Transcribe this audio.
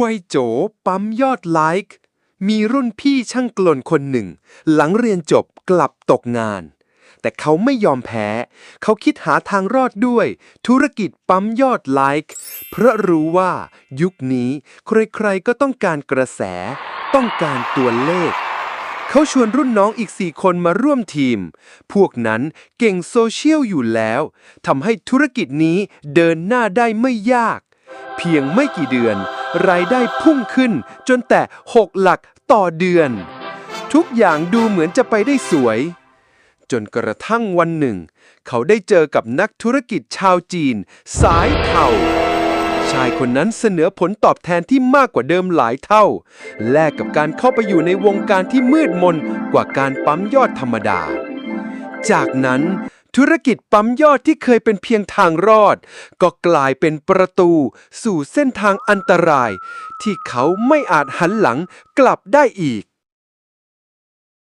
วัยโจปั๊มยอดไลค์ มีรุ่นพี่ช่างกลนคนหนึ่ง หลังเรียนจบกลับตกงาน แต่เขาไม่ยอมแพ้ เขาคิดหาทางรอดด้วย ธุรกิจปั๊มยอดไลค์ เพราะรู้ว่ายุคนี้ใครๆก็ต้องการกระแส ต้องการตัวเลข เขาชวนรุ่นน้องอีกสี่คนมาร่วมทีม พวกนั้นเก่งโซเชียลอยู่แล้วทำให้ธุรกิจนี้เดินหน้าได้ไม่ยาก เพียงไม่กี่เดือน รายได้พุ่งขึ้นจนแต่ 6 หลักต่อเดือน ทุกอย่างดูเหมือนจะไปได้สวย จนกระทั่งวันหนึ่ง เขาได้เจอกับนักธุรกิจชาวจีน สายเทา ชายคนนั้นเสนอผลตอบแทนที่มากกว่าเดิมหลายเท่า แลกกับการเข้าไปอยู่ในวงการที่มืดมนกว่าการปั๊มยอดธรรมดา จากนั้นธุรกิจปั๊มยอดที่เคยเป็นเพียงทางรอด ก็กลายเป็นประตู สู่เส้นทางอันตราย ที่เขาไม่อาจหันหลังกลับได้อีก